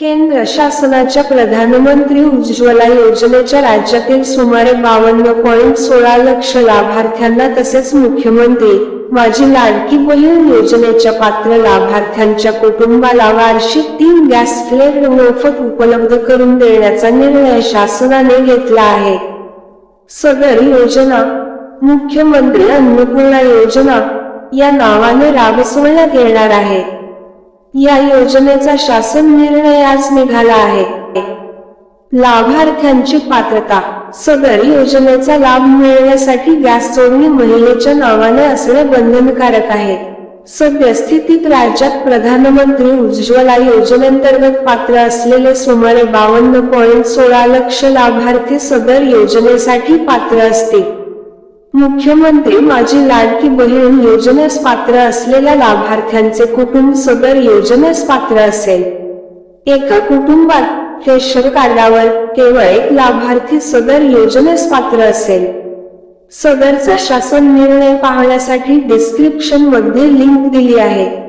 केंद्र शासनाच्या प्रधानमंत्री उज्ज्वला योजनेच्या राज्यातील सुमारे बावन्न पॉईंट सोळा लक्ष लाभार्थ्यांना तसेच मुख्यमंत्री माझी लाडकी बहीण योजनेच्या पात्र लाभार्थ्यांच्या कुटुंबाला वार्षिक तीन गॅस फ्लेट मोफत उपलब्ध करून देण्याचा निर्णय शासनाने घेतला आहे. सदर योजना मुख्यमंत्री अन्नपूर्णा योजना या नावाने राबसवण्यात येणार आहे. या योजनेचा शासन निर्णय आज निघाला आहे. लाभार्थ्यांची पात्रता. सदर योजनेचा लाभ मिळण्यासाठी गॅस जोडणी महिलेच्या नावाने असणे बंधनकारक आहे. सद्यस्थितीत राज्यात प्रधानमंत्री उज्ज्वला योजनेअंतर्गत पात्र असलेले सुमारे बावन्न पॉईंट सोळा लक्ष लाभार्थी सदर योजनेसाठी पात्र असतील. मुख्यमंत्री माझी लाडकी बहीण योजनेस पात्र असलेल्या लाभार्थ्यांचे कुटुंब सदर योजनेस पात्र असेल. एका कुटुंबात रेशन कार्डावर केवळ एक लाभार्थी सदर योजनेस पात्र असेल. सदरचा शासन निर्णय पाहण्यासाठी डिस्क्रिप्शनमध्ये लिंक दिली आहे.